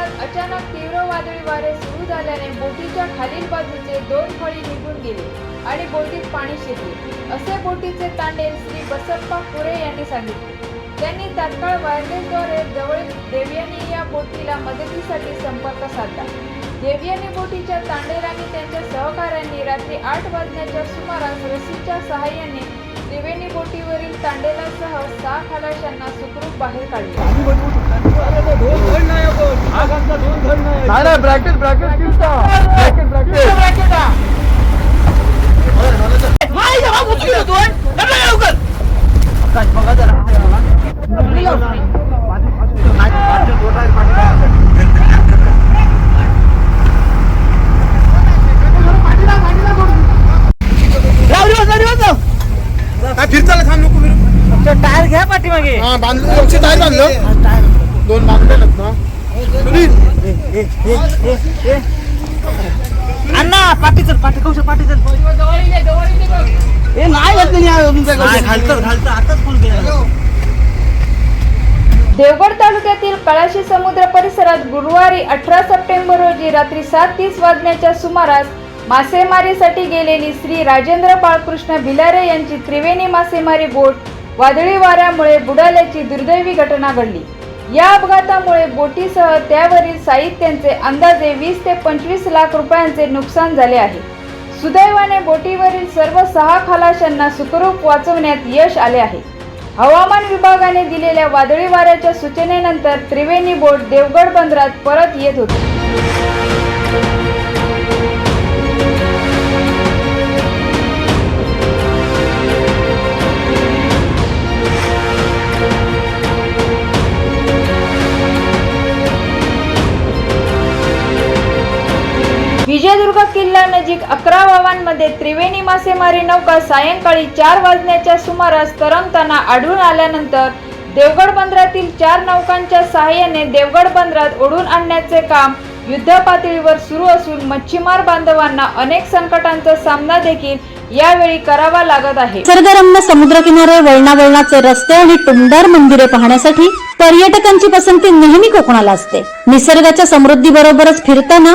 परिसरात अचानक तीव्र वादळी वारे सुरू झाल्याने बोटीच्या खालील बाजूचे दोन फळी निघून गेले आणि बोटीत पाणी शिरले. असे बोटीचे तांडे श्री बसप्पा पुरे यांनी सांगितले. त्यांनी तात्काळ वायरलेसद्वारे जवळील देवयानी या बोटीला मदतीसाठी संपर्क साधला. देवयानी बोटीच्या तांडेरांनी त्यांच्या सहकाऱ्यांनी रात्री आठ वाजण्याच्या सुमारास रस्सीच्या सहाय्याने त्रिवेणी बोटीवरील तांडेलासह सहा खलाशांना सुखरूप बाहेर काढले. नाही नाही ब्रॅकेट ब्रॅकेट किसता ब्रॅकेट ब्रॅकेट काय फिरचाल थांब नको फिरू. टायर घ्या पाठीमागे. हा बांधलं टायर बांधलं. दोन बांधलेत ना. अण्णा पाठी चल पाठी कौशल पाठी चल. ए नाही घालतं घालतं. आताच फुल देवगड तालुक्यातील कळाशी समुद्र परिसरात गुरुवारी अठरा सप्टेंबर रोजी रात्री सात तीस वाजण्याच्या सुमारास मासेमारीसाठी गेलेली श्री राजेंद्र बाळकृष्ण भिलारे यांची त्रिवेणी मासेमारी बोट वादळी वाऱ्यामुळे बुडाल्याची दुर्दैवी घटना घडली. या अपघातामुळे बोटीसह त्यावरील साहित्यांचे अंदाजे वीस ते पंचवीस लाख रुपयांचे नुकसान झाले आहे. सुदैवाने बोटीवरील सर्व सहा खलाशांना सुखरूप वाचवण्यात यश आले आहे. हवामान विभागाने दिलेल्या वादळी वाऱ्याच्या सूचनेनंतर त्रिवेणी बोट देवगड बंदरात परत येत होती. विजयदुर्ग किल्ला नजीक अकरा वावांमध्ये त्रिवेणी मासेमारी नौका सायंकाळी चार वाजण्याच्या सुमारास तरंगताना आढळून आल्यानंतर देवगड बंदरातील चार नौकांच्या सहाय्याने देवगड बंदरात ओढून आणण्याचे काम युद्धपातळीवर सुरू असून मच्छीमार बांधवांना अनेक संकटांचा सामना देखील यावेळी करावा लागत आहे. निसर्गरम्य समुद्रकिनारे वळणावळणाचे रस्ते आणि टुमदार मंदिरे पाहण्यासाठी पर्यटकांची पसंती नेहमी कोकणाला असते. निसर्गाच्या समृद्धी बरोबरच फिरताना